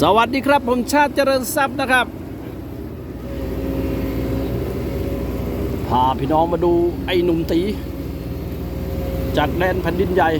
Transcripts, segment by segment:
สวัสดีครับ ผมชาติเจริญทรัพย์นะครับ พาพี่น้องมาดูไอ้หนุ่มตี จากแดนแผ่นดินใหญ่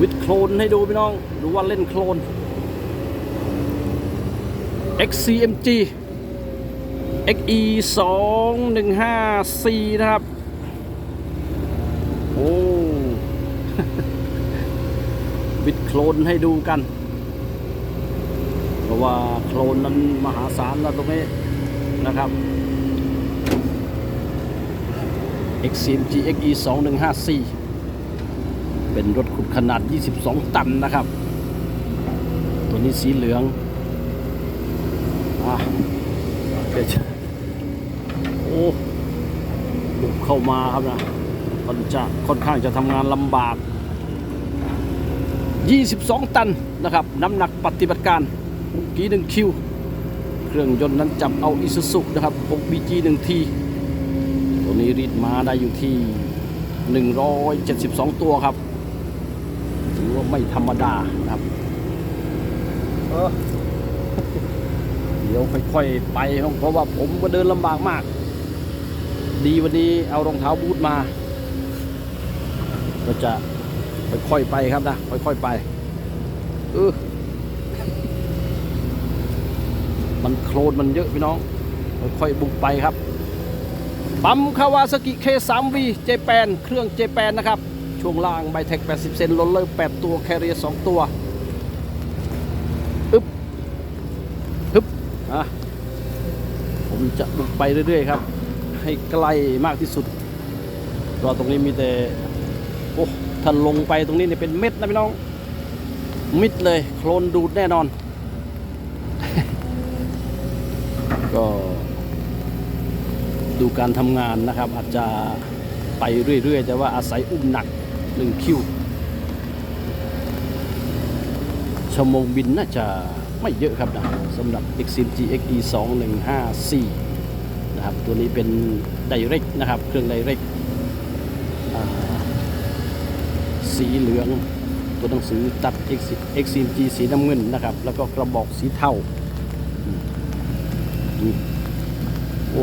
วิดโคลนให้ดูพี่น้อง ดูว่าเล่นโคลน XCMG XE 2 1 5 4นะครับ โอ้ วิดโคลนให้ดูกัน เพราะว่าโคลนนั้นมหาศาลนะตรงนี้นะครับ XCMG XE 2154เป็นรถขุดขนาด 22 ตันนะครับ ตัวนี้สีเหลืองอะเดี๋ยวโอ้บุกเข้ามาครับนะมันจะค่อนข้างจะทำงานลำบาก 22 ตันนะครับ น้ำหนักปฏิบัติการกีหนึ่งคิวเครื่องยนต์นั้นจับเอาอิซูซุนะครับ 6BG 1 t ตัวนี้รีดมาได้อยู่ที่ 172 ตัวครับ ถือว่าไม่ธรรมดานะครับเออเดี๋ยวค่อยๆไปครับเพราะว่าผมก็เดินลำบากมาก ดีวันนี้เอารองเท้าบูทมา ก็จะ ค่อยๆไปครับนะค่อยๆไปเออมันโคลนมันเยอะพี่น้องค่อยๆบุกไปครับปั๊มคาวาสกิ K3V เจแปนเครื่องเจแปนนะครับ ช่วงล่างไบเทค 80 เซนลดเลย8 ตัวแคเรีย2ตัวอึบฮึบอะผมจะบุกไปเรื่อยๆครับ ให้ใกล้มากที่สุดราะตรงนี้มีแต่โอ้ ถ้าลงไปตรงนี้เนี่ยเป็นเม็ดนะพี่น้อง มิดเลยโคลนดูดแน่นอน ก็ดูการทำงานนะครับ อาจจะไปเรื่อยๆ แต่ว่าอาศัยอุ้มหนักหนึ่งคิวชั่วโมงบินน่าจะไม่เยอะครับนะสำหรับ XMG XE 2154นะครับ ตัวนี้เป็น Direct นะครับ เครื่อง Direct อ่า สีเหลือง ตัวหนังสือตัด X XMG สีน้ำเงินนะครับ แล้วก็กระบอกสีเทาดูโอ้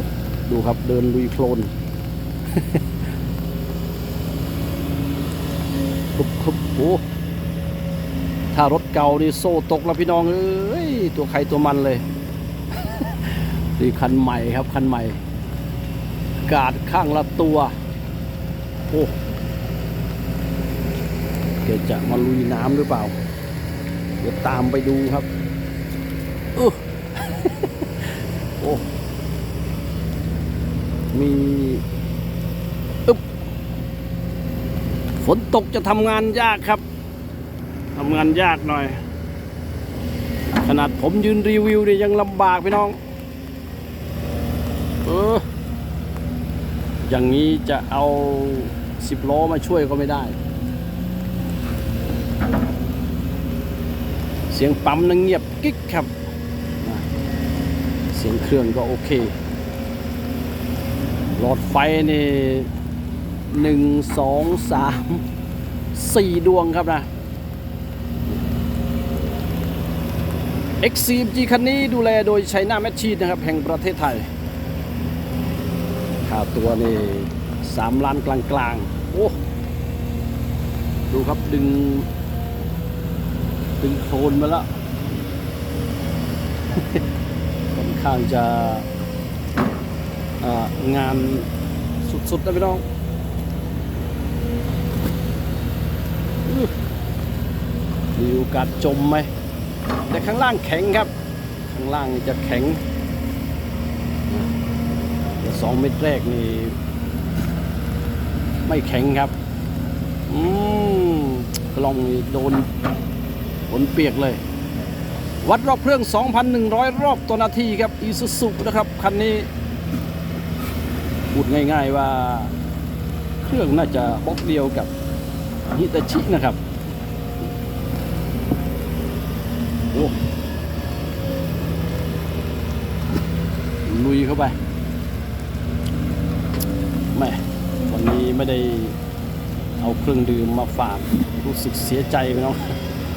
ดูครับเดินลุยโคลนคุบคุบโอ้ถ้ารถเก่านี่โซ่ตกแล้วพี่น้องเอ้ยตัวใครตัวมันเลยนี่คันใหม่ครับคันใหม่ กาดข้างละตัว โอ้ กจะมาลุยน้ำหรือเปล่า เดี๋ยวตามไปดูครับออโอ้มีอึ๊บฝนตกจะทำงานยากครับทำงานยากหน่อย ขนาดผมยืนรีวิวเนี่ยยังลำบากพี่น้อง เออ อย่างนี้จะเอาสิบล้อมาช่วยก็ไม่ได้ สียงปั๊มนังเงียบกิ๊กครับ เสียงเครื่องก็โอเคหลอดไฟนี่หนึ่งสองสามสี่ดวงครับนะ XCMG คันนี้ดูแลโดยชัยนาแมชชีนนะครับ แห่งประเทศไทยค่าตัวนี่สามล้านกลางๆ โอ้ ดูครับดึง ดึงโคลนมาแล้วค่อนข้างจะงานสุดๆนะพี่น้องอื้อมีโอกาสจมไหมแต่ข้างล่างแข็งครับ ข้างล่างจะแข็งแต่สองเม็ดแรกนี่ ไม่แข็งครับ อืมกลองโดน ฝนเปียกเลย วัดรอบเครื่อง 2,100 รอบต่อนาทีครับอีซูซุนะครับ คันนี้ พูดง่ายๆว่าเครื่องน่าจะบล็อกเดียวกับฮิตาชินะครับโอ้ลุยเข้าไปแม่วันนี้ไม่ได้เอาเครื่องดื่มมาฝากรู้สึกเสียใจไปเนาะ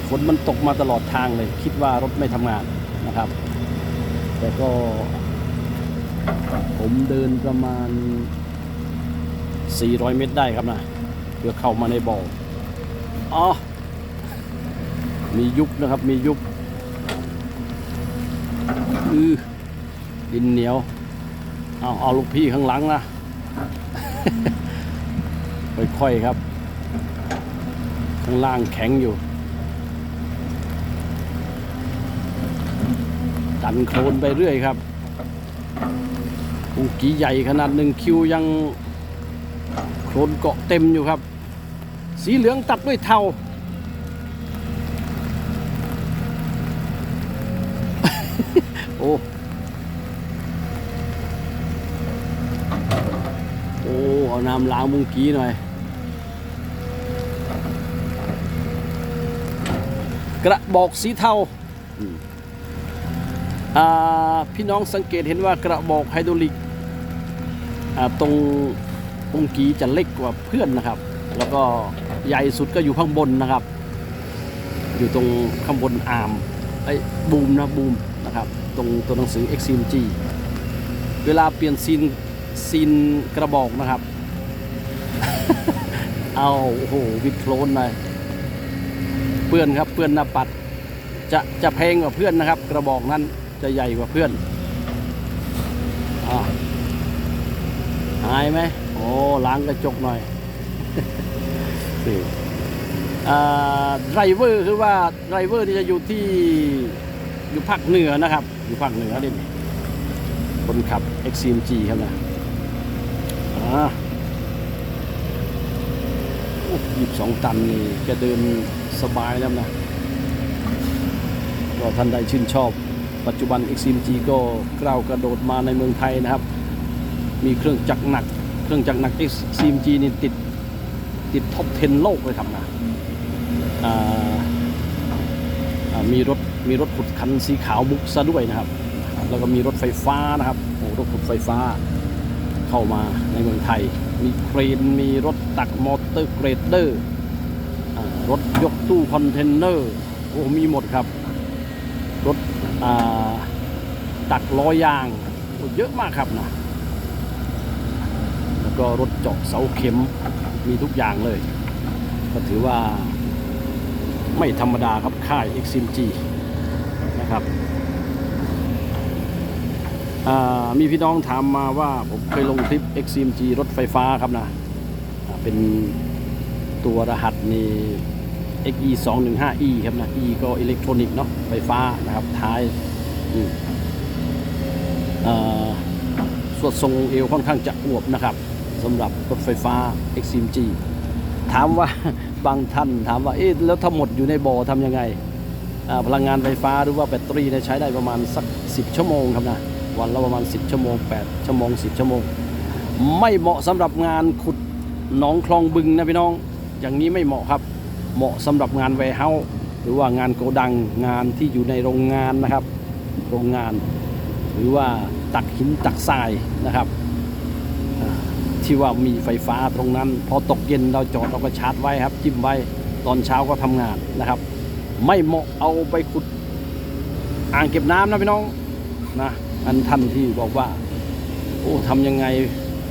ฝนมันตกมาตลอดทางเลย คิดว่ารถไม่ทำงานนะครับ แต่ก็ ผมเดินประมาณ 400 เมตรได้ครับนะเพื่อเข้ามาในบ่ออ๋อมียุบนะครับมียุบอือดินเหนียว เอาเอาลูกพี่ข้างหลังนะค่อยๆครับ ข้างล่างแข็งอยู่ ดันโคลนไปเรื่อยครับปูกีใหญ่ขนาดหนึ่งคิวยังโคลนเกาะเต็มอยู่ครับ สีเหลืองตัดด้วยเทาโอ้โอ้เอาน้ำล้างมุงกี้หน่อย กระบอกสีเทา พี่น้องสังเกตเห็นว่ากระบอกไฮดรอลิกตรงมุงกีจะเล็กกว่าเพื่อนนะครับ แล้วก็ใหญ่สุดก็อยู่ข้างบนนะครับ อยู่ตรงข้างบนอาร์มไอ้บูมนะบูมนะครับ ตรงตัวหนังสือ XCMG เวลาเปลี่ยนซีนซีนกระบอกนะครับ เอาโอ้โหวิดโคลนหน่อยเพื่อนครับเพื่อนหน้าปัด จะจะแพงกว่าเพื่อนนะครับ กระบอกนั้น จะใหญ่กว่าเพื่อนอาหายไหมโอ้ล้างกระจกหน่อยนี่อ่าไดรเวอร์คือว่าไดรเวอร์ที่จะอยู่ที่อยู่ภาคเหนือนะครับ อยู่ภาคเหนือนี่คนขับ XCMG ครับนะอ่ายี่สิบสองตันนี่แกเดินสบายแล้วนะก็ท่านใดชื่นชอบ ปัจจุบัน XMG ก็กล้าวกระโดดมาในเมืองไทยนะครับ มีเครื่องจักรหนัก เครื่องจักรหนัก XMG นี่ติดติดท็อป 10 โลกเลยครับนะอ่ามีรถมีรถขุดคันสีขาวมุกซะด้วยนะครับ แล้วก็มีรถไฟฟ้านะครับโอ้รถขุดไฟฟ้าเข้ามาในเมืองไทย มีเครนมีรถตักมอเตอร์เกรดเดอร์รถยกตู้คอนเทนเนอร์โอ้มีหมดครับ รถตักล้อยางเยอะมากครับนะแล้วก็รถเจาะเสาเข็มมีทุกอย่างเลย ก็ถือว่าไม่ธรรมดาครับค่าย XMG นะครับมีพี่น้องถามมาว่าผมเคยลงคลิป XMG รถไฟฟ้าครับนะ เป็นตัวรหัสนี่ XE 2 1 5 E ครับนะ E ก็อิเล็กทรอนิกส์เนาะไฟฟ้านะครับ ท้ายเอ่อสวดทรงเอวค่อนข้างจะอวบนะครับสำหรับรถไฟฟ้า XMG ถามว่าบางท่านถามว่าเอ๊ะแล้วถ้าหมดอยู่ในบ่อทำยังไง พลังงานไฟฟ้าหรือว่าแบตเตอรี่ใช้ได้ประมาณสัก 10 ชั่วโมงครับนะ วันละประมาณ 10 ชั่วโมง 8 ชั่วโมง 10 ชั่วโมง ไม่เหมาะสำหรับงานขุดหนองคลองบึงนะพี่น้อง อย่างนี้ไม่เหมาะครับ เหมาะสำหรับงาน w ว r e h o u s e หรือว่างานโกดังงานที่อยู่ในโรงงานนะครับ โรงงาน หรือว่าตักหินตักทรายนะครับ ที่ว่ามีไฟฟ้าตรงนั้น พอตกเย็นเราจอดเราก็ชาร์จไว้ครับ จิ้มไว้ตอนเช้าก็ทำงานนะครับ ไม่เหมาะเอาไปขุดอ่างเก็บน้ำนะพี่น้องนะอันท่านที่บอกว่า โอ้ทำยังไง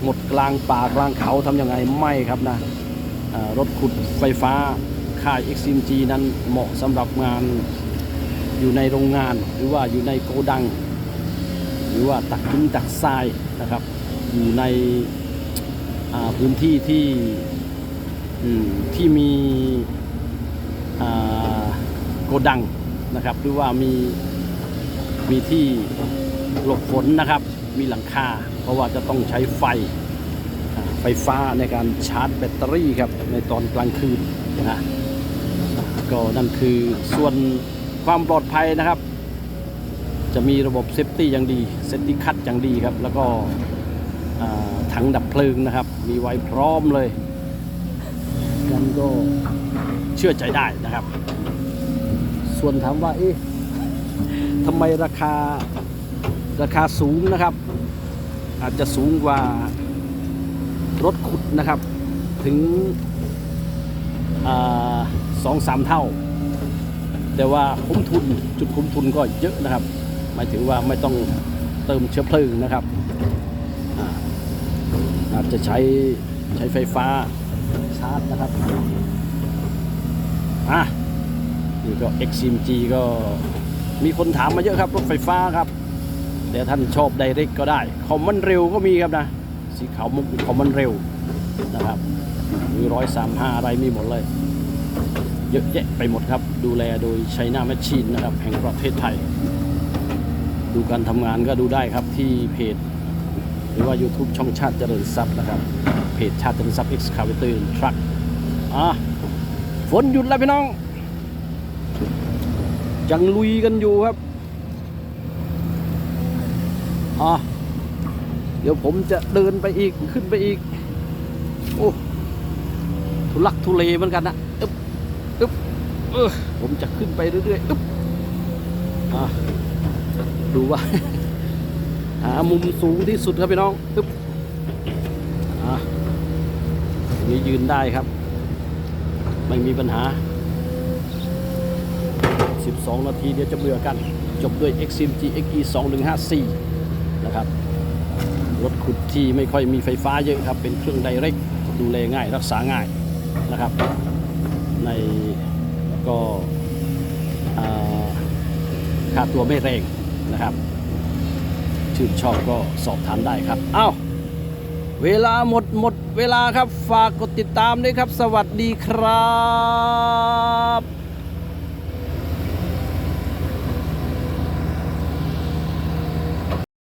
หมดกลางป่ากลางเขาทำยังไงไม่ครับนะรถขุดไฟฟ้า ค่าย XMG นั้นเหมาะสำหรับงานอยู่ในโรงงานหรือว่าอยู่ในโกดัง หรือว่าตักหินตักทรายนะครับ อยู่ในพื้นที่ที่ที่มีโกดังนะครับ หรือว่ามีมีที่หลบฝนนะครับ มีหลังคา เพราะว่าจะต้องใช้ไฟไฟฟ้าในการชาร์จแบตเตอรี่ครับ ในตอนกลางคืนนะ ก็นั่นคือส่วนความปลอดภัยนะครับ จะมีระบบเซฟตี้อย่างดีเซฟตี้คัตอย่างดีครับ แล้วก็ถังดับเพลิงนะครับ มีไว้พร้อมเลยกันก็เชื่อใจได้นะครับ ส่วนถามว่าเอ๊ะทำไมราคาราคาสูงนะครับ อาจจะสูงกว่ารถขุดนะครับ ถึงอ่า สองสามเท่า แต่ว่าคุ้มทุนจุดคุ้มทุนก็เยอะนะครับ หมายถึงว่าไม่ต้องเติมเชื้อเพลิงนะครับอาอาจจะใช้ใช้ไฟฟ้าชาร์จนะครับอะนี่ก็ XMG ก็มีคนถามมาเยอะครับรถไฟฟ้าครับแต่ท่านชอบไดเรกก็ได้คอมมันเร็วก็มีครับนะ สีขาวมุกคอมมันเร็วนะครับมีร้อยสามห้าอะไรมีหมดเลย เยอะแยะไปหมดครับ ดูแลโดยใช้หน้าแมชชีนนะครับ แห่งประเทศไทย ดูการทำงานก็ดูได้ครับที่เพจ หรือว่า YouTube ช่องชาติเจริญทรัพย์นะครับ เพจชาติเจริญทรัพย์ Excavator Truck อะฝนหยุดแล้วพี่น้องยังลุยกันอยู่ครับอะเดี๋ยวผมจะเดินไปอีกขึ้นไปอีก โอ้ ทุลักทุเลเหมือนกันนะ เออผมจะขึ้นไปเรื่อยๆอึ๊บอะดูว่า หามุมสูงที่สุดครับพี่น้องอึ๊บอะตรงนี้ยืนได้ครับ ไม่มีปัญหา 12 นาทีเดี๋ยวจะเบื่อกัน จบด้วย XMG XE 2154 นะครับ รถขุดที่ไม่ค่อยมีไฟฟ้าเยอะครับ เป็นเครื่องไดเรกดูแลง่ายรักษาง่ายนะครับ ใน ก็อ่าค่าตัวไม่แรงนะครับ ชื่นชอบก็สอบถามได้ครับอ้าวเวลาหมดหมดเวลาครับ ฝากกดติดตามด้วยครับ สวัสดีครับ